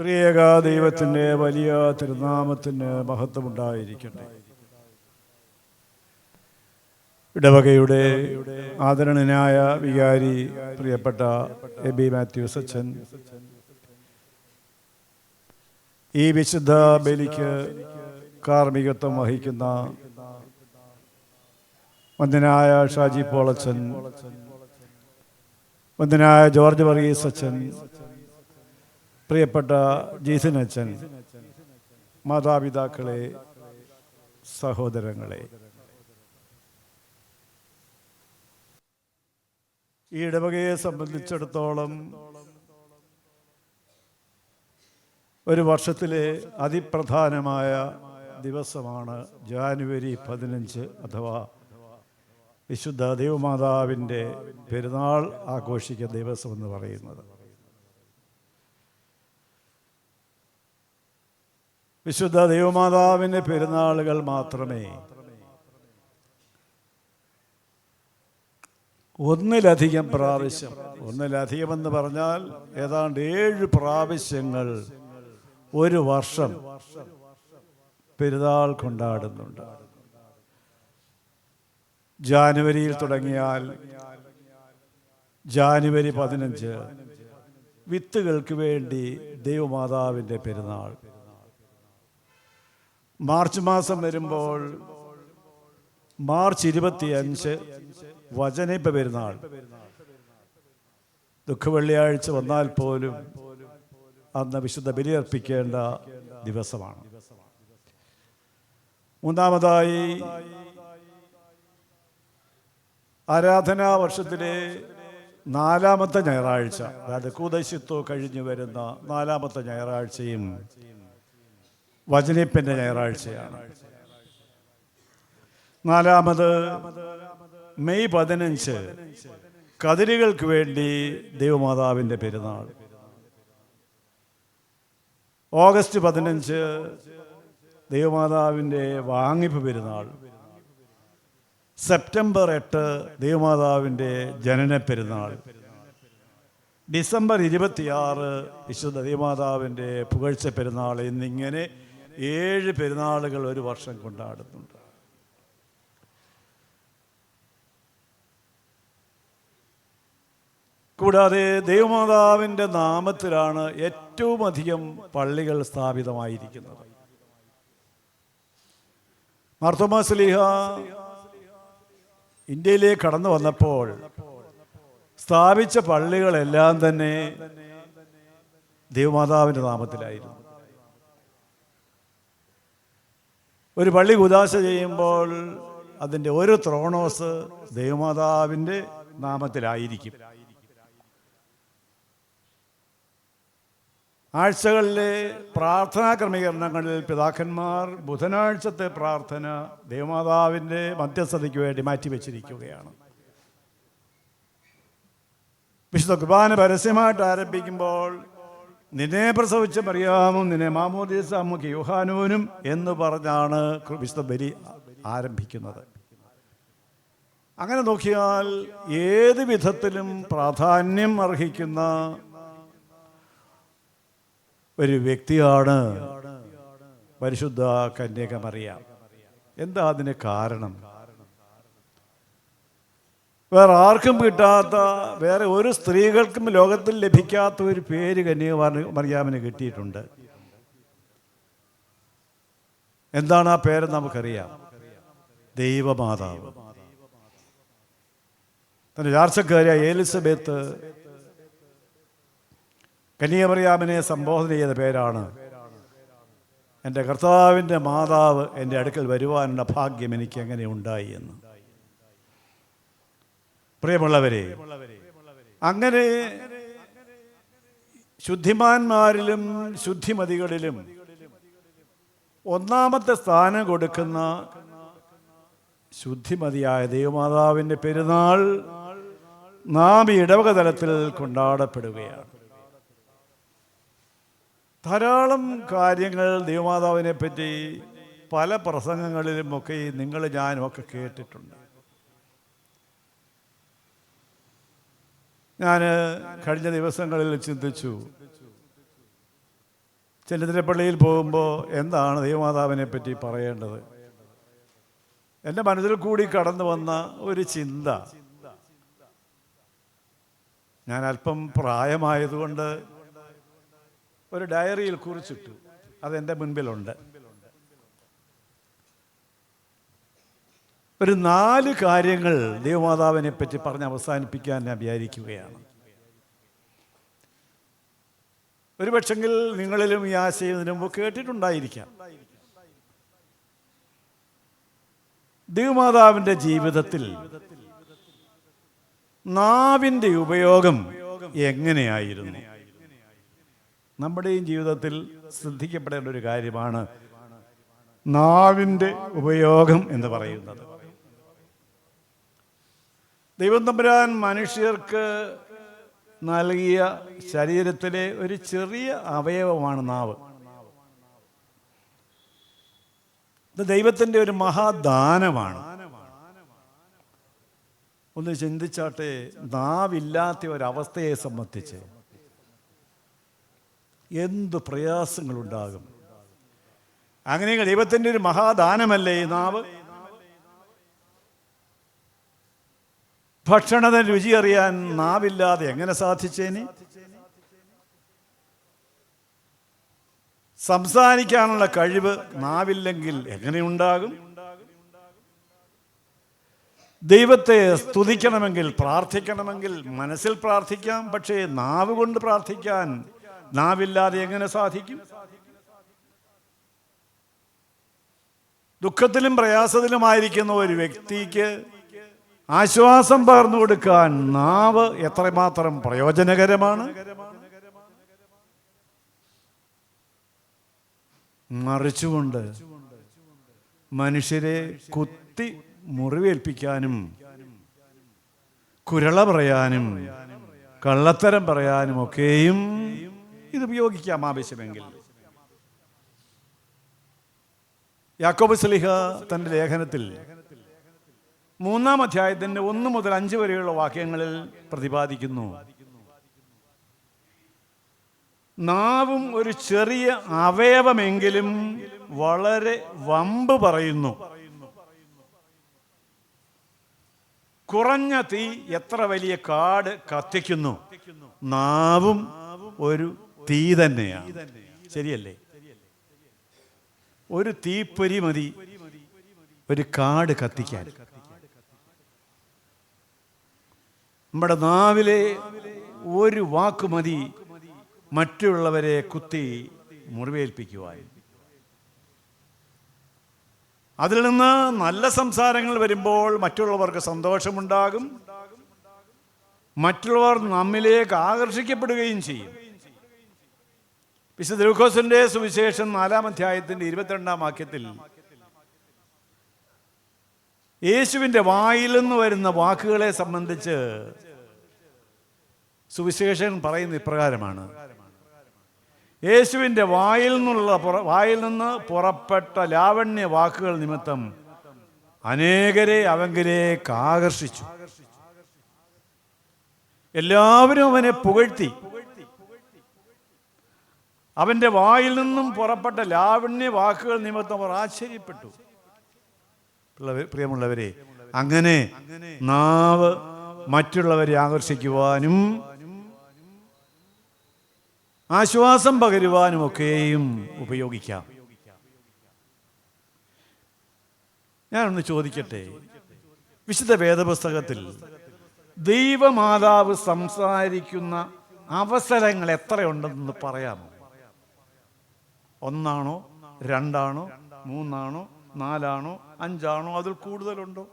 ത്രിയേക ദൈവത്തിന്റെ വലിയ തിരുനാമത്തിന് മഹത്വമുണ്ടായിരിക്കട്ടെ. ഇടവകയുടെ ആദരണനായ വികാരി പ്രിയപ്പെട്ട എ ബി മാത്യൂസ് അച്ഛൻ ഈ വിശുദ്ധ ബലിക്ക് കാർമ്മികത്വം വഹിക്കുന്ന വന്ദനായ ഷാജി പോളച്ചൻ വന്ദനായ ജോർജ് വർഗീസ് അച്ഛൻ പ്രിയപ്പെട്ട ജീസൻ അച്ഛൻ മാതാപിതാക്കളെ സഹോദരങ്ങളെ. ഈ ഇടവകയെ സംബന്ധിച്ചിടത്തോളം ഒരു വർഷത്തിലെ അതിപ്രധാനമായ ദിവസമാണ് ജാനുവരി പതിനഞ്ച് അഥവാ വിശുദ്ധ ദേവമാതാവിന്റെ പെരുന്നാൾ ആഘോഷിക്കുന്ന ദിവസം എന്ന് പറയുന്നത്. വിശുദ്ധ ദൈവമാതാവിന്റെ പെരുന്നാളുകൾ മാത്രമേ. ഒന്നിലധികം പ്രാവശ്യം ഒന്നിലധികം എന്ന് പറഞ്ഞാൽ ഏതാണ്ട് ഏഴ് പ്രാവശ്യങ്ങൾ ഒരു വർഷം പെരുന്നാൾ കൊണ്ടാടുന്നുണ്ട്. ജാനുവരിയിൽ തുടങ്ങിയാൽ ജാനുവരി പതിനഞ്ച് വിത്തുകൾക്ക് വേണ്ടി ദൈവമാതാവിന്റെ പെരുന്നാൾ. മാർച്ച് മാസം വരുമ്പോൾ മാർച്ച് ഇരുപത്തിയഞ്ച് വചനിപ്പ പെരുന്നാൾ. ദുഃഖവെള്ളിയാഴ്ച വന്നാൽ പോലും അന്ന് വിശുദ്ധ ബലിയർപ്പിക്കേണ്ട ദിവസമാണ്. മൂന്നാമതായി ആരാധനാ വർഷത്തിലെ നാലാമത്തെ ഞായറാഴ്ച. അതായത് കൂതശിത്വ കഴിഞ്ഞു വരുന്ന നാലാമത്തെ ഞായറാഴ്ചയും വചനിപ്പിന്റെ ഞായറാഴ്ചയാണ്. നാലാമത് മെയ് പതിനഞ്ച് കതിരുകൾക്ക് വേണ്ടി ദൈവമാതാവിന്റെ പെരുന്നാൾ. ഓഗസ്റ്റ് പതിനഞ്ച് ദൈവമാതാവിന്റെ വാങ്ങിപ്പ് പെരുന്നാൾ. സെപ്റ്റംബർ എട്ട് ദൈവമാതാവിന്റെ ജനന പെരുന്നാൾ. ഡിസംബർ ഇരുപത്തിയാറ് വിശുദ്ധ ദൈവമാതാവിന്റെ പുകഴ്ച പെരുന്നാൾ എന്നിങ്ങനെ ഏഴ് പെരുന്നാളുകൾ ഒരു വർഷം കൊണ്ടാടുന്നുണ്ട്. കൂടാതെ ദൈവമാതാവിന്റെ നാമത്തിലാണ് ഏറ്റവും അധികം പള്ളികൾ സ്ഥാപിതമായിരിക്കുന്നത്. മാർത്തോമാസ്ലീഹ ഇന്ത്യയിലേക്ക് കടന്നു വന്നപ്പോൾ സ്ഥാപിച്ച പള്ളികളെല്ലാം തന്നെ ദൈവമാതാവിന്റെ നാമത്തിലായിരുന്നു. ഒരു പള്ളി കുദാശ ചെയ്യുമ്പോൾ അതിന്റെ ഒരു ത്രോണോസ് ദേവമാതാവിന്റെ നാമത്തിലായിരിക്കും. ആഴ്ചകളിലെ പ്രാർത്ഥനാ ക്രമീകരണങ്ങളിൽ പിതാക്കന്മാർ ബുധനാഴ്ചത്തെ പ്രാർത്ഥന ദേവമാതാവിന്റെ മധ്യസ്ഥതയ്ക്ക് വേണ്ടി മാറ്റിവെച്ചിരിക്കുകയാണ്. വിശുദ്ധ കുർബാന പരസ്യമായിട്ട് ആരംഭിക്കുമ്പോൾ നിന്നെ പ്രസവിച്ച മറിയാമും നിന്നെ മാമോദീസ അമ്മയ്ക്ക് യുഹാനൂനും എന്ന് പറഞ്ഞാണ് വിശുദ്ധ ബലി ആരംഭിക്കുന്നത്. അങ്ങനെ നോക്കിയാൽ ഏത് വിധത്തിലും പ്രാധാന്യം അർഹിക്കുന്ന ഒരു വ്യക്തിയാണ് പരിശുദ്ധ കന്യക മറിയാം. എന്താ അതിന് കാരണം? വേറെ ആർക്കും കിട്ടാത്ത വേറെ ഒരു സ്ത്രീകൾക്കും ലോകത്തിൽ ലഭിക്കാത്ത ഒരു പേര് കന്യകുമാരന് മറിയാമിന് കിട്ടിയിട്ടുണ്ട്. എന്താണ് ആ പേര് നമുക്കറിയാം? ദൈവമാതാവ്. തന്റെ ചാർച്ചക്കാരിയായ എലിസബത്ത് കന്യാമറിയാമിനെ സംബോധന ചെയ്ത പേരാണ്. എന്റെ കർത്താവിന്റെ മാതാവ് എന്റെ അടുക്കൽ വരുവാനുള്ള ഭാഗ്യം എനിക്ക് എങ്ങനെ ഉണ്ടായി എന്ന്. പ്രിയമുള്ളവരെ അങ്ങനെ ശുദ്ധിമാന്മാരിലും ശുദ്ധിമതികളിലും ഒന്നാമത്തെ സ്ഥാനം കൊടുക്കുന്ന ശുദ്ധിമതിയായ ദൈവമാതാവിന്റെ പെരുന്നാൾ നാം ഈ ഇടവക തലത്തിൽ കൊണ്ടാടപ്പെടുകയാണ്. ധാരാളം കാര്യങ്ങൾ ദൈവമാതാവിനെ പറ്റി പല പ്രസംഗങ്ങളിലുമൊക്കെ നിങ്ങൾ ഞാനും ഒക്കെ കേട്ടിട്ടുണ്ട്. ഞാൻ കഴിഞ്ഞ ദിവസങ്ങളിൽ ചിന്തിച്ചു. ചെന്നിത്തലപ്പള്ളിയിൽ പോകുമ്പോൾ എന്താണ് ദൈവമാതാവിനെ പറ്റി പറയേണ്ടത്? എന്റെ മനസ്സിൽ കൂടി കടന്നു വന്ന ഒരു ചിന്ത. ഞാൻ അല്പം പ്രായമായതുകൊണ്ട് ഒരു ഡയറിയിൽ കുറിച്ചിട്ടു. അതെന്റെ മുൻപിലുണ്ട്. ഒരു നാല് കാര്യങ്ങൾ ദേവമാതാവിനെ പറ്റി പറഞ്ഞ് അവസാനിപ്പിക്കാൻ ഞാൻ വിചാരിക്കുകയാണ്. ഒരുപക്ഷെങ്കിൽ നിങ്ങളിലും ഈ ആശയം മുമ്പ് കേട്ടിട്ടുണ്ടായിരിക്കാം. ദേവമാതാവിന്റെ ജീവിതത്തിൽ നാവിന്റെ ഉപയോഗം എങ്ങനെയായിരുന്നു? നമ്മുടെയും ജീവിതത്തിൽ ശ്രദ്ധിക്കപ്പെടേണ്ട ഒരു കാര്യമാണ് നാവിന്റെ ഉപയോഗം എന്ന് പറയുന്നത്. ദൈവം തമ്പുരാൻ മനുഷ്യർക്ക് നൽകിയ ശരീരത്തിലെ ഒരു ചെറിയ അവയവമാണ് നാവ്. ഇത് ദൈവത്തിന്റെ ഒരു മഹാദാനമാണ്. ഒന്ന് ചിന്തിച്ചാട്ടെ നാവില്ലാത്ത ഒരവസ്ഥയെ സംബന്ധിച്ച് എന്ത് പ്രയാസങ്ങളുണ്ടാകും? അങ്ങനെയെങ്കിൽ ദൈവത്തിന്റെ ഒരു മഹാദാനമല്ലേ ഈ നാവ്? ഭക്ഷണത്തിന് രുചി അറിയാൻ നാവില്ലാതെ എങ്ങനെ സാധിച്ചേനി? സംസാരിക്കാനുള്ള കഴിവ് നാവില്ലെങ്കിൽ എങ്ങനെയുണ്ടാകും? ദൈവത്തെ സ്തുതിക്കണമെങ്കിൽ പ്രാർത്ഥിക്കണമെങ്കിൽ മനസ്സിൽ പ്രാർത്ഥിക്കാം പക്ഷേ നാവ് കൊണ്ട് പ്രാർത്ഥിക്കാൻ നാവില്ലാതെ എങ്ങനെ സാധിക്കും? ദുഃഖത്തിലും പ്രയാസത്തിലുമായിരിക്കുന്ന ഒരു വ്യക്തിക്ക് ആശ്വാസം പകർന്നു കൊടുക്കാൻ നാവ് എത്രമാത്രം പ്രയോജനകരമാണ്? മറിച്ചുകൊണ്ട് മനുഷ്യരെ കുത്തി മുറിവേൽപ്പിക്കാനും കുരള പറയാനും കള്ളത്തരം പറയാനും ഒക്കെയും ഇത് ഉപയോഗിക്കാം ആവശ്യമെങ്കിൽ. യാക്കോബ് സ്ലിഹ തന്റെ ലേഖനത്തിൽ മൂന്നാം അധ്യായത്തിന്റെ ഒന്ന് മുതൽ അഞ്ച് വരെയുള്ള വാക്യങ്ങളിൽ പ്രതിപാദിക്കുന്നു. നാവും ഒരു ചെറിയ അവയവമെങ്കിലും വളരെ വമ്പ് പറയുന്നു. കുറഞ്ഞ തീ എത്ര വലിയ കാട് കത്തിക്കുന്നു. നാവും ഒരു തീ തന്നെയാണ്. ശരിയല്ലേ? ഒരു തീപ്പൊരി മതി ഒരു കാട് കത്തിക്കാൻ. നമ്മുടെ നാവിലെ ഒരു വാക്ക് മതി മറ്റുള്ളവരെ കുത്തി മുറിവേൽപ്പിക്കുവാൻ. അതിൽ നിന്ന് നല്ല സംസാരങ്ങൾ വരുമ്പോൾ മറ്റുള്ളവർക്ക് സന്തോഷമുണ്ടാകും. മറ്റുള്ളവർ നമ്മിലേക്ക് ആകർഷിക്കപ്പെടുകയും ചെയ്യും. വിശുദ്ധ ലൂക്കോസിന്റെ സുവിശേഷം നാലാം അധ്യായത്തിന്റെ ഇരുപത്തിരണ്ടാം വാക്യത്തിൽ യേശുവിന്റെ വായിൽ നിന്ന് വരുന്ന വാക്കുകളെ സംബന്ധിച്ച് സുവിശേഷൻ പറയുന്ന ഇപ്രകാരമാണ്. യേശുവിന്റെ വായിൽ നിന്നുള്ള വായിൽ നിന്ന് പുറപ്പെട്ട ലാവണ്യ വാക്കുകൾ നിമിത്തം അനേകരെ അവങ്കിലേക്ക് ആകർഷിച്ചു. എല്ലാവരും അവനെ പുകഴ്ത്തി. അവന്റെ വായിൽ നിന്നും പുറപ്പെട്ട ലാവണ്യ വാക്കുകൾ നിമിത്തം അവർ ആശ്ചര്യപ്പെട്ടു. പ്രിയമുള്ളവരെ അങ്ങനെ നാവ് മറ്റുള്ളവരെ ആകർഷിക്കുവാനും ആശ്വാസം പകരുവാനും ഒക്കെയും ഉപയോഗിക്കാം. ഞാനൊന്ന് ചോദിക്കട്ടെ. വിശുദ്ധ വേദപുസ്തകത്തിൽ ദൈവമാതാവ് സംസാരിക്കുന്ന അവസരങ്ങൾ എത്രയുണ്ടെന്ന് പറയാമോ? ഒന്നാണോ? രണ്ടാണോ? മൂന്നാണോ? നാലാണോ അഞ്ചാണോ അതിൽ കൂടുതലുണ്ടോ?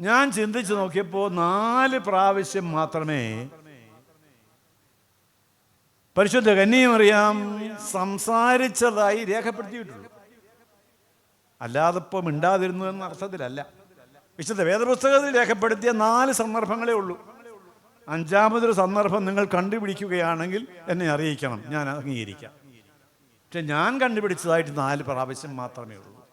ഞാൻ ചിന്തിച്ചു നോക്കിയപ്പോൾ നാല് പ്രാവശ്യം മാത്രമേ പരിശുദ്ധ കന്യമറിയാം സംസാരിച്ചതായി രേഖപ്പെടുത്തിയിട്ടുള്ളൂ. അല്ലാതെ ഇപ്പം മിണ്ടാതിരുന്നു എന്ന അർത്ഥത്തിലല്ല. വിശുദ്ധ വേദപുസ്തകത്തിൽ രേഖപ്പെടുത്തിയ നാല് സന്ദർഭങ്ങളേ ഉള്ളൂ. അഞ്ചാമതൊരു സന്ദർഭം നിങ്ങൾ കണ്ടുപിടിക്കുകയാണെങ്കിൽ എന്നെ അറിയിക്കണം. ഞാൻ അംഗീകരിക്കാം. പക്ഷെ ഞാൻ കണ്ടുപിടിച്ചതായിട്ട് നാല് പ്രാവശ്യം മാത്രമേ ഉള്ളൂ.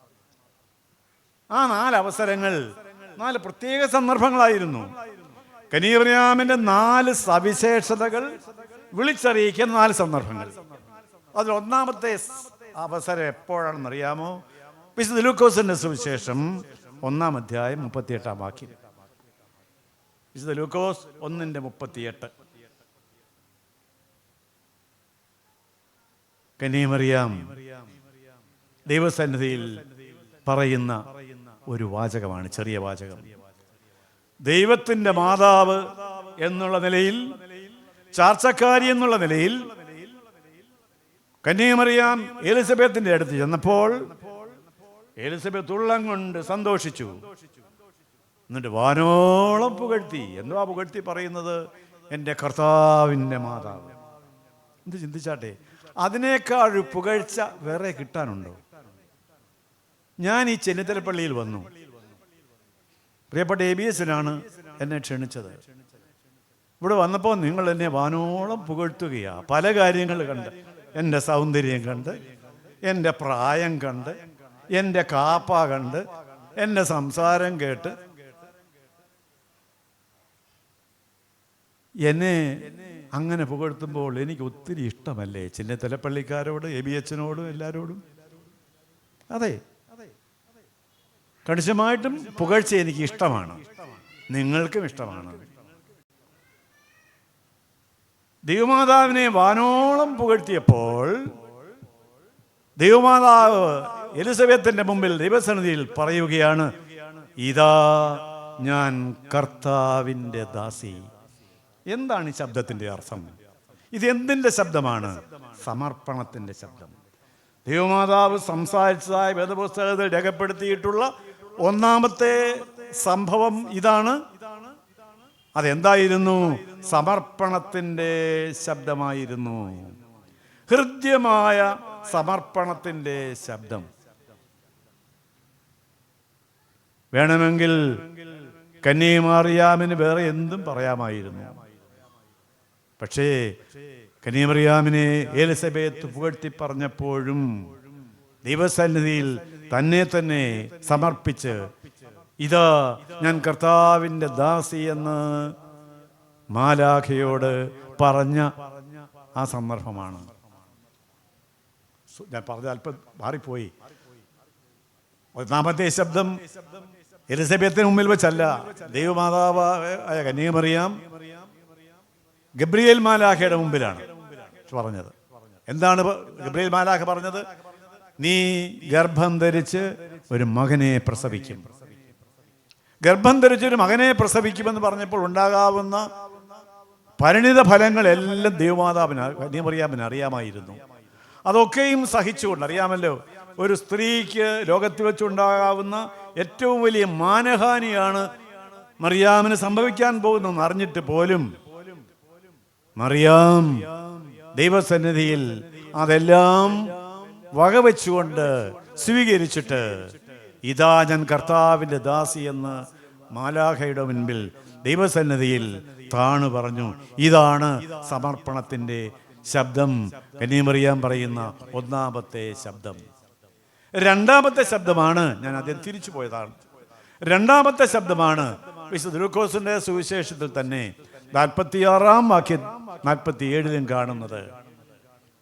ആ നാല് അവസരങ്ങൾ നാല് പ്രത്യേക സന്ദർഭങ്ങളായിരുന്നു. കനീറിയാമിന്റെ നാല് സവിശേഷതകൾ വിളിച്ചറിയിക്കുന്ന നാല് സന്ദർഭങ്ങൾ. അതിൽ ഒന്നാമത്തെ അവസരം എപ്പോഴാണെന്ന് അറിയാമോ വിശുദ്ധ ലൂക്കോസിന്റെ സുവിശേഷം ഒന്നാം അധ്യായം മുപ്പത്തിയെട്ടാം വാക്യം. വിശുദ്ധ ലൂക്കോസ് ഒന്നിന്റെ മുപ്പത്തിയെട്ട്. കന്യമറിയാം. ദൈവസന്നിധിയിൽ പറയുന്ന ഒരു വാചകമാണ് ചെറിയ വാചകം. ദൈവത്തിന്റെ മാതാവ് എന്നുള്ള നിലയിൽ ചാർച്ചക്കാരി എന്നുള്ള നിലയിൽ കന്യമറിയാം എലിസബത്തിന്റെ അടുത്ത് ചെന്നപ്പോൾ എലിസബത്ത് ഉള്ളം കൊണ്ട് സന്തോഷിച്ചു. എന്നിട്ട് വാനോളം പുകഴ്ത്തി. എന്തുവാ പുകഴ്ത്തി പറയുന്നത്? എന്റെ കർത്താവിന്റെ മാതാവ്. എന്ത് ചിന്തിച്ചാട്ടെ? അതിനേക്കാൾ പുകഴ്ച വേറെ കിട്ടാനുണ്ടോ? ഞാൻ ഈ ചെന്നിത്തലപ്പള്ളിയിൽ വന്നു. പ്രിയപ്പെട്ട എ ബി എസിനാണ് എന്നെ ക്ഷണിച്ചത്. ഇവിടെ വന്നപ്പോൾ നിങ്ങൾ എന്നെ വാനോളം പുകഴ്ത്തുകയാ. പല കാര്യങ്ങൾ കണ്ട്. എന്റെ സൗന്ദര്യം കണ്ട്. എന്റെ പ്രായം കണ്ട്. എന്റെ കാപ്പ കണ്ട്. എന്റെ സംസാരം കേട്ട്. എന്നെ അങ്ങനെ പുകഴ്ത്തുമ്പോൾ എനിക്ക് ഒത്തിരി ഇഷ്ടമല്ലേ? ചിന്നത്തലപ്പള്ളിക്കാരോട് എ ബി എച്ചിനോടും എല്ലാവരോടും അതെ. കണിശമായിട്ടും പുകഴ്ച എനിക്ക് ഇഷ്ടമാണ്. നിങ്ങൾക്കും ഇഷ്ടമാണ്. ദൈവമാതാവിനെ വാനോളം പുകഴ്ത്തിയപ്പോൾ ദൈവമാതാവ് എലിസബത്തിന്റെ മുമ്പിൽ ദൈവസന്നിധിയിൽ പറയുകയാണ് ഇതാ ഞാൻ കർത്താവിന്റെ ദാസി. എന്താണ് ഈ ശബ്ദത്തിന്റെ അർത്ഥം? ഇത് എന്തിന്റെ ശബ്ദമാണ്? സമർപ്പണത്തിന്റെ ശബ്ദം. ദൈവമാതാവ് സംസാരിച്ചതായ വേദപുസ്തകത്തിൽ രേഖപ്പെടുത്തിയിട്ടുള്ള ഒന്നാമത്തെ സംഭവം ഇതാണ്. അതെന്തായിരുന്നു? സമർപ്പണത്തിന്റെ ശബ്ദമായിരുന്നു. ഹൃദ്യമായ സമർപ്പണത്തിന്റെ ശബ്ദം. വേണമെങ്കിൽ കന്യമാറിയാമിന് വേറെ എന്തും പറയാമായിരുന്നു. പക്ഷേ കനിയമറിയാമിനെ ഏലിസബേത്ത് പുകഴ്ത്തി പറഞ്ഞപ്പോഴും ദൈവസന്നിധിയിൽ തന്നെ തന്നെ സമർപ്പിച്ച് ഇതാ ഞാൻ കർത്താവിന്റെ ദാസി എന്ന് മാലാഖയോട് പറഞ്ഞ ആ സന്ദർഭമാണ്. ഞാൻ പറഞ്ഞ അല്പം മാറിപ്പോയി. ഒന്നാമത്തെ ശബ്ദം എലിസബത്തിന് മുമ്പിൽ വെച്ചല്ല. ദൈവമാതാവായ കന്യമറിയാം ഗബ്രിയേൽ മാലാഖയുടെ മുമ്പിലാണ് പറഞ്ഞത്. എന്താണ് ഗബ്രിയേൽ മാലാഖ പറഞ്ഞത്? നീ ഗർഭം ധരിച്ച് ഒരു മകനെ പ്രസവിക്കും. ഗർഭം ധരിച്ച് ഒരു മകനെ പ്രസവിക്കുമെന്ന് പറഞ്ഞപ്പോൾ ഉണ്ടാകാവുന്ന പരിണിത ഫലങ്ങളെല്ലാം ദൈവമാതാവിന് കന്യമറിയാമിന് അറിയാമായിരുന്നു. അതൊക്കെയും സഹിച്ചുകൊണ്ട് അറിയാമല്ലോ ഒരു സ്ത്രീക്ക് ലോകത്തിൽ വെച്ചുണ്ടാകാവുന്ന ഏറ്റവും വലിയ മാനഹാനിയാണ് മറിയാമിന് സംഭവിക്കാൻ പോകുന്നതെന്ന് അറിഞ്ഞിട്ട് പോലും മറിയാം. ദൈവസന്നിധിയിൽ അതെല്ലാം വകവെച്ചുകൊണ്ട് സ്വീകരിച്ചിട്ട് ഇതാ ഞാൻ കർത്താവിന്റെ ദാസി എന്ന് മാലാഖയുടെ മുൻപിൽ ദൈവസന്നിധിയിൽ താണു പറഞ്ഞു. ഇതാണ് സമർപ്പണത്തിന്റെ ശബ്ദം. കനിമറിയാൻ പറയുന്ന ഒന്നാമത്തെ ശബ്ദം. രണ്ടാമത്തെ ശബ്ദമാണ് ഞാൻ ആദ്യം തിരിച്ചു പോയതാണ്. രണ്ടാമത്തെ ശബ്ദമാണ് വിശുദ്ധ ലൂക്കോസിന്റെ സുവിശേഷത്തിൽ തന്നെ നാൽപ്പത്തിയാറാം വാക്യം നാൽപ്പത്തി ഏഴിലും കാണുന്നത്.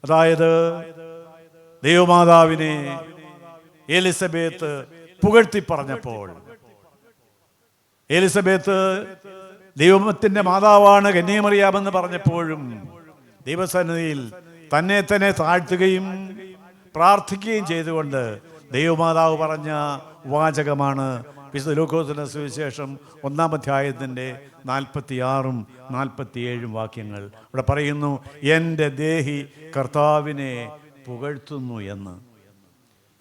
അതായത് ദൈവമാതാവിനെ എലിസബേത്ത് പുകഴ്ത്തി പറഞ്ഞപ്പോൾ. എലിസബേത്ത് ദൈവത്തിന്റെ മാതാവാണ് കന്യമറിയാമെന്ന് പറഞ്ഞപ്പോഴും ദൈവസന്നിധിയിൽ തന്നെ തന്നെ താഴ്ത്തുകയും പ്രാർത്ഥിക്കുകയും ചെയ്തുകൊണ്ട് ദൈവമാതാവ് പറഞ്ഞ വാചകമാണ് വിശുദ്ധ ലൂക്കോസിന്റെ സുവിശേഷം ഒന്നാം അധ്യായത്തിന്റെ നാൽപ്പത്തിയാറും നാൽപ്പത്തിയേഴും വാക്യങ്ങൾ. ഇവിടെ പറയുന്നു എന്റെ ദേഹി കർത്താവിനെ പുകഴ്ത്തുന്നു എന്ന്.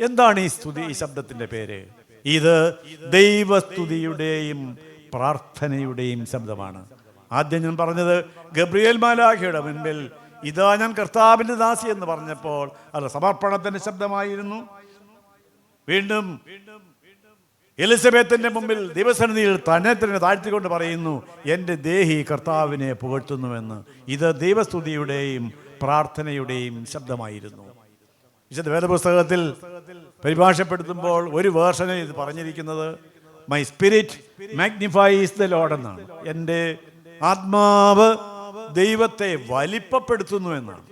എന്താണ് ഈ സ്തുതി ഈ ശബ്ദത്തിന്റെ പേര്? ഇത് ദൈവസ്തുതിയുടെയും പ്രാർത്ഥനയുടെയും ശബ്ദമാണ്. ആദ്യം ഞാൻ പറഞ്ഞത് ഗബ്രിയേൽ മാലാഖിയുടെ മുൻപിൽ ഇതാ ഞാൻ കർത്താവിന്റെ ദാസി എന്ന് പറഞ്ഞപ്പോൾ അത് സമർപ്പണത്തിന്റെ ശബ്ദമായിരുന്നു. വീണ്ടും എലിസബത്തിന്റെ മുമ്പിൽ ദൈവസന്നിധിയിൽ തന്നെ തന്നെ താഴ്ത്തിക്കൊണ്ട് പറയുന്നു എന്റെ ദേഹി കർത്താവിനെ പുകഴ്ത്തുന്നുവെന്ന്. ഇത് ദൈവസ്തുതിയുടെയും പ്രാർത്ഥനയുടെയും ശബ്ദമായിരുന്നു. വിശുദ്ധ വേദപുസ്തകത്തിൽ പരിഭാഷപ്പെടുത്തുമ്പോൾ ഒരു വേർഷനിൽ ഇത് പറഞ്ഞിരിക്കുന്നത് my spirit magnifies the Lord എന്നാണ്. എന്റെ ആത്മാവ് ദൈവത്തെ വലിപ്പപ്പെടുത്തുന്നു എന്നാണ്.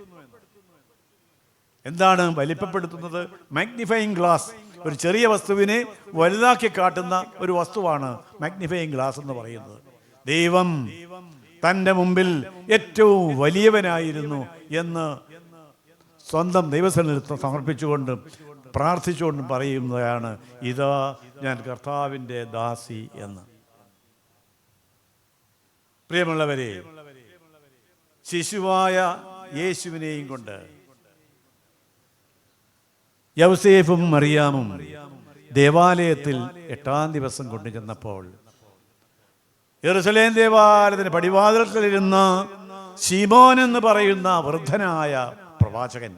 എന്താണ് വലിപ്പപ്പെടുത്തുന്നത്? മാഗ്നിഫൈങ് ഗ്ലാസ് ഒരു ചെറിയ വസ്തുവിനെ വലുതാക്കി കാട്ടുന്ന ഒരു വസ്തുവാണ് മാഗ്നിഫയിങ് ഗ്ലാസ് എന്ന് പറയുന്നത്. ദൈവം തന്റെ മുമ്പിൽ ഏറ്റവും വലിയവനായിരുന്നു എന്ന് സ്വന്തം ദൈവസന്നിധി സമർപ്പിച്ചുകൊണ്ടും പ്രാർത്ഥിച്ചുകൊണ്ടും പറയുന്നതാണ് ഇതാ ഞാൻ കർത്താവിന്റെ ദാസി എന്ന്. പ്രിയമുള്ളവരെ ശിശുവായ യേശുവിനെയും കൊണ്ട് യൗസേഫും മറിയാമും ദേവാലയത്തിൽ എട്ടാം ദിവസം കൊണ്ടുചെന്നപ്പോൾ യെറുസലേം ദേവാലയത്തിന് പടിവാതിലത്തിലിരുന്ന ശിമോൻ എന്ന് പറയുന്ന വൃദ്ധനായ പ്രവാചകൻ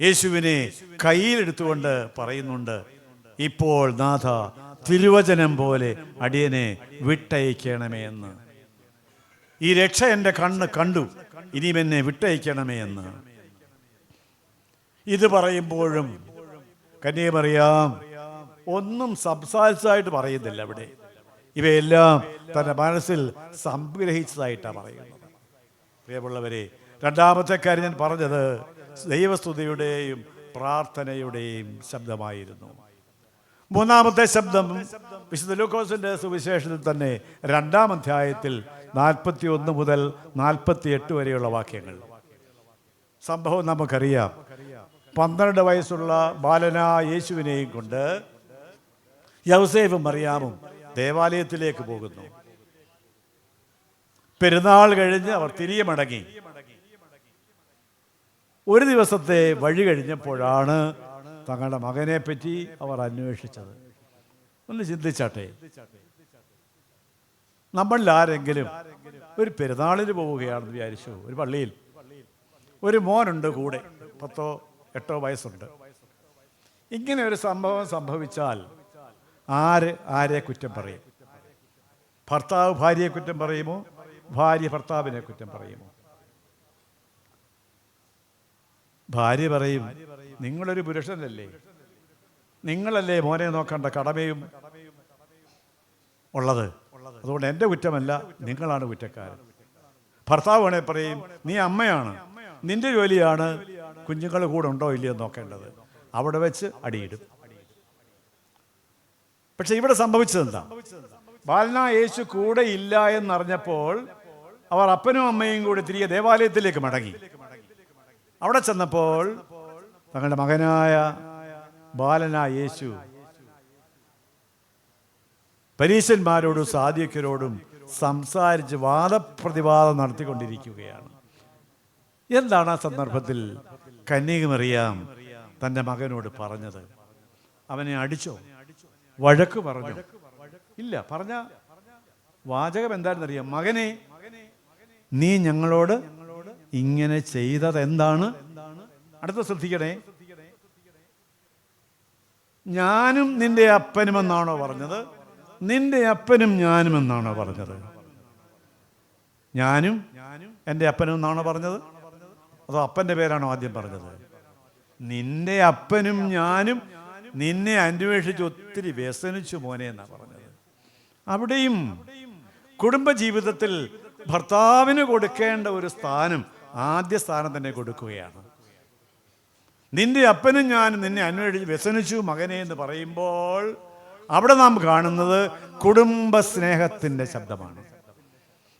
യേശുവിനെ കയ്യിലെടുത്തുകൊണ്ട് പറയുന്നുണ്ട് ഇപ്പോൾ നാഥ തിരുവചനം പോലെ അടിയനെ വിട്ടയക്കണമേ എന്ന്. ഈ രക്ഷ എന്റെ കണ്ണ് കണ്ടു ഇനിയും എന്നെ വിട്ടയക്കണമേ എന്ന്. ഇത് പറയുമ്പോഴും കന്യമറിയാം ഒന്നും സംസാരിച്ചതായിട്ട് പറയുന്നില്ല അവിടെ. ഇവയെല്ലാം തന്റെ മനസ്സിൽ സംഗ്രഹിച്ചതായിട്ടാണ് പറയുന്നത്. പ്രിയമുള്ളവരെ രണ്ടാമത്തെ കാര്യം ഞാൻ പറഞ്ഞത് ദൈവസ്തുതിയുടെയും പ്രാർത്ഥനയുടെയും ശബ്ദമായിരുന്നു. മൂന്നാമത്തെ ശബ്ദം വിശുദ്ധ ലൂക്കോസിന്റെ സുവിശേഷത്തിൽ തന്നെ രണ്ടാം അധ്യായത്തിൽ നാൽപ്പത്തി ഒന്ന് മുതൽ നാൽപ്പത്തി എട്ട് വരെയുള്ള വാക്യങ്ങൾ. സംഭവം നമുക്കറിയാം. പന്ത്രണ്ട് വയസ്സുള്ള ബാലന യേശുവിനെയും കൊണ്ട് യൗസേഫും മറിയാമും ദേവാലയത്തിലേക്ക് പോകുന്നു. പെരുന്നാൾ കഴിഞ്ഞ് അവർ തിരികെ മടങ്ങി. ഒരു ദിവസത്തെ വഴി കഴിഞ്ഞപ്പോഴാണ് തങ്ങളുടെ മകനെ പറ്റി അവർ അന്വേഷിച്ചത്. ഒന്ന് ചിന്തിച്ചാട്ടെ. നമ്മളിൽ ആരെങ്കിലും ഒരു പെരുന്നാളിന് പോവുകയാണെന്ന് വിചാരിച്ചു ഒരു പള്ളിയിൽ. ഒരു മോനുണ്ട് കൂടെ പത്തോ എട്ടോ വയസ്സുണ്ട്. ഇങ്ങനെ ഒരു സംഭവം സംഭവിച്ചാൽ ആര് ആരെ കുറ്റം പറയും? ഭർത്താവ് ഭാര്യയെ കുറ്റം പറയുമോ? ഭാര്യ ഭർത്താവിനെ കുറ്റം പറയുമോ? ഭാര്യ പറയും നിങ്ങളൊരു പുരുഷനല്ലേ? നിങ്ങളല്ലേ മോനെ നോക്കേണ്ട കടമയും ഉള്ളത്? അതുകൊണ്ട് എന്റെ കുറ്റമല്ല നിങ്ങളാണ് കുറ്റക്കാരൻ. ഭർത്താവ് വേണേ പറയും നീ അമ്മയാണ്. നിന്റെ ജോലിയാണ്. കുഞ്ഞുങ്ങൾ കൂടെ ഉണ്ടോ ഇല്ലയോ നോക്കേണ്ടത്. അവിടെ വെച്ച് അടിയിടും. പക്ഷെ ഇവിടെ സംഭവിച്ചത് എന്താ? ബാലന യേശു കൂടെ ഇല്ല എന്നറിഞ്ഞപ്പോൾ അവർ അപ്പനും അമ്മയും കൂടി തിരികെ ദേവാലയത്തിലേക്ക് മടങ്ങി. അവിടെ ചെന്നപ്പോൾ തങ്ങളുടെ മകനായ ബാലന യേശു പരീശന്മാരോടും സാധ്യക്കരോടും സംസാരിച്ച് വാദപ്രതിവാദം നടത്തിക്കൊണ്ടിരിക്കുകയാണ്. എന്താണ് ആ സന്ദർഭത്തിൽ കന്യകമറിയാം തന്റെ മകനോട് പറഞ്ഞത്. അവനെ അടിച്ചോ? വഴക്ക് പറഞ്ഞു? ഇല്ല പറഞ്ഞ വാചകം എന്താണെന്നറിയാം. മകനെ നീ ഞങ്ങളോട് ഇങ്ങനെ ചെയ്തത് എന്താണ് അടുത്ത ശ്രദ്ധിക്കണേ. ഞാനും നിന്റെ അപ്പനും എന്നാണോ പറഞ്ഞത്? നിന്റെ അപ്പനും ഞാനും എന്നാണോ പറഞ്ഞത്? ഞാനും എന്റെ അപ്പനും എന്നാണോ പറഞ്ഞത്? അതോ അപ്പന്റെ പേരാണോ ആദ്യം പറഞ്ഞത്? നിന്റെ അപ്പനും ഞാനും നിന്നെ അന്വേഷിച്ച് ഒത്തിരി വ്യസനിച്ചു മോനെ എന്നാ പറഞ്ഞത്. അവിടെയും കുടുംബജീവിതത്തിൽ ഭർത്താവിന് കൊടുക്കേണ്ട ഒരു സ്ഥാനം ആദ്യ സ്ഥാനം തന്നെ കൊടുക്കുകയാണ്. നിന്റെ അപ്പനും ഞാനും നിന്നെ അന്വേഷിച്ച് വ്യസനിച്ചു മകനെ എന്ന് പറയുമ്പോൾ അവിടെ നാം കാണുന്നത് കുടുംബ സ്നേഹത്തിന്റെ ശബ്ദമാണ്.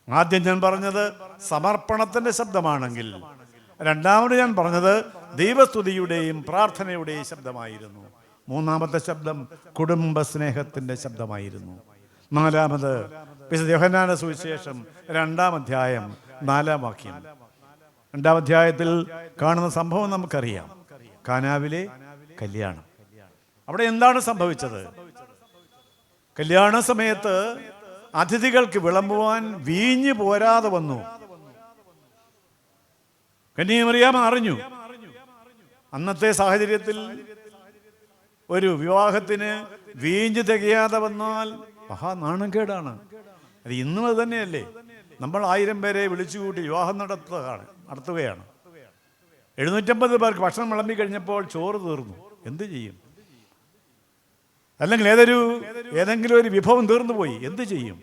ആദ്യം ഞാൻ പറഞ്ഞത് സമർപ്പണത്തിന്റെ ശബ്ദമാണെങ്കിൽ രണ്ടാമത് ഞാൻ പറഞ്ഞത് ദൈവസ്തുതിയുടെയും പ്രാർത്ഥനയുടെയും ശബ്ദമായിരുന്നു. മൂന്നാമത്തെ ശബ്ദം കുടുംബ സ്നേഹത്തിന്റെ ശബ്ദമായിരുന്നു. നാലാമത് യോഹന്നാന സുവിശേഷം രണ്ടാം അധ്യായം നാലാം വാക്യം. രണ്ടാം അധ്യായത്തിൽ കാണുന്ന സംഭവം നമുക്കറിയാം. കാനാവിലെ കല്യാണം. അവിടെ എന്താണ് സംഭവിച്ചത്? കല്യാണ സമയത്ത് അതിഥികൾക്ക് വിളമ്പുവാൻ വീഞ്ഞു പോരാതെ വന്നു. കന്യാമറിയാമ അറിഞ്ഞു. അന്നത്തെ സാഹചര്യത്തിൽ ഒരു വിവാഹത്തിന് വീഞ്ഞ് തികയാതെ വന്നാൽ മഹാ നാണക്കേടാണ്. അത് ഇന്നും അത് തന്നെയല്ലേ? നമ്മൾ ആയിരം പേരെ വിളിച്ചുകൂട്ടി വിവാഹം നടത്തുകയാണ് നടത്തുകയാണ്. എഴുന്നൂറ്റമ്പത് പേർക്ക് ഭക്ഷണം വിളമ്പി കഴിഞ്ഞപ്പോൾ ചോറ് തീർന്നു. എന്ത് ചെയ്യും? അല്ലെങ്കിൽ ഏതൊരു ഏതെങ്കിലും ഒരു വിഭവം തീർന്നു പോയി എന്ത് ചെയ്യും?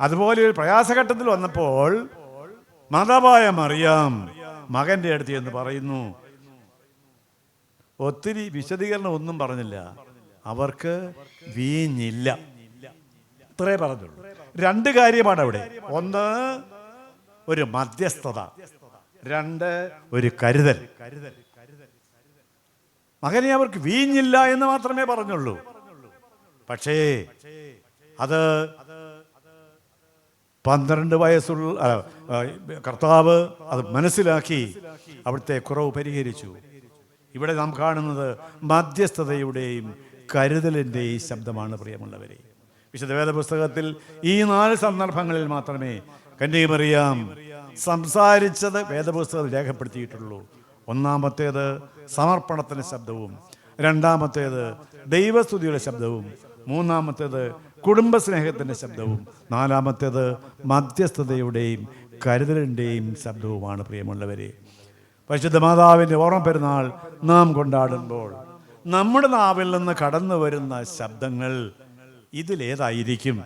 അതുപോലെ ഒരു പ്രയാസഘട്ടത്തിൽ വന്നപ്പോൾ മാതാവായ മറിയാം മകന്റെ അടുത്ത് എന്ന് പറയുന്നു. ഒത്തിരി വിശദീകരണം ഒന്നും പറഞ്ഞില്ല. അവർക്ക് വീഞ്ഞില്ല. ഇത്രേ പറഞ്ഞുള്ളൂ. രണ്ട് കാര്യമാണ് അവിടെ. ഒന്ന് ഒരു മധ്യസ്ഥത. രണ്ട് ഒരു കരുതൽ. മകനെ അവർക്ക് വീഞ്ഞില്ല എന്ന് മാത്രമേ പറഞ്ഞുള്ളൂ. പക്ഷേ അത് പന്ത്രണ്ട് വയസ്സുള്ള കർത്താവ് അത് മനസ്സിലാക്കി അവിടുത്തെ കുറവ് പരിഹരിച്ചു. ഇവിടെ നാം കാണുന്നത് മധ്യസ്ഥതയുടെയും കരുതലിന്റെയും ശബ്ദമാണ് പ്രിയമുള്ളവരെ. വിശുദ്ധവേദ പുസ്തകത്തിൽ ഈ നാല് സന്ദർഭങ്ങളിൽ മാത്രമേ കന്യകമറിയാം സംസാരിച്ചത് വേദപുസ്തകത്തിൽ രേഖപ്പെടുത്തിയിട്ടുള്ളൂ. ഒന്നാമത്തേത് സമർപ്പണത്തിന്റെ ശബ്ദവും രണ്ടാമത്തേത് ദൈവസ്തുതിയുടെ ശബ്ദവും മൂന്നാമത്തേത് കുടുംബസ്നേഹത്തിന്റെ ശബ്ദവും. നാലാമത്തേത് മധ്യസ്ഥതയുടെയും കരുതലിന്റെയും ശബ്ദവുമാണ് പ്രിയമുള്ളവരെ. പരിശുദ്ധ മാതാവിന്റെ ഓർമ്മ പെരുന്നാൾ നാം കൊണ്ടാടുമ്പോൾ നമ്മുടെ നാവിൽ നിന്ന് കടന്നു വരുന്ന ശബ്ദങ്ങൾ ഇതിലേതായിരിക്കും?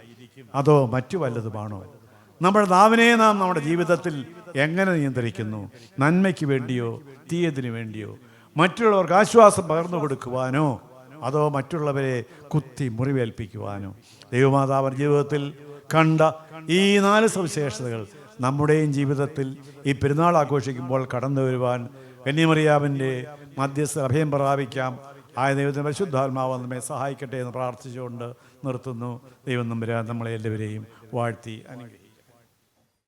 അതോ മറ്റു വല്ലതുമാണോ? നമ്മുടെ നാവിനെ നാം നമ്മുടെ ജീവിതത്തിൽ എങ്ങനെ നിയന്ത്രിക്കുന്നു? നന്മയ്ക്ക് വേണ്ടിയോ തീയതിനു വേണ്ടിയോ മറ്റുള്ളവർക്ക് ആശ്വാസം പകർന്നു കൊടുക്കുവാനോ അതോ മറ്റുള്ളവരെ കുത്തി മുറിവേൽപ്പിക്കുവാനോ? ദൈവമാതാവർ ജീവിതത്തിൽ കണ്ട ഈ നാല് സവിശേഷതകൾ നമ്മുടെയും ജീവിതത്തിൽ ഈ പെരുന്നാൾ ആഘോഷിക്കുമ്പോൾ കടന്നു വരുവാൻ കന്യമറിയാവിന്റെ മധ്യസ്ഥ അഭയം പ്രാപിക്കാം. ആയ ദൈവത്തിന് പരിശുദ്ധാത്മാവ് നമ്മെ സഹായിക്കട്ടെ എന്ന് പ്രാർത്ഥിച്ചുകൊണ്ട് നിർത്തുന്നു. ദൈവം നമ്പുരാൻ നമ്മളെ എല്ലാവരെയും വാഴ്ത്തി അനുഗ്രഹിക്കും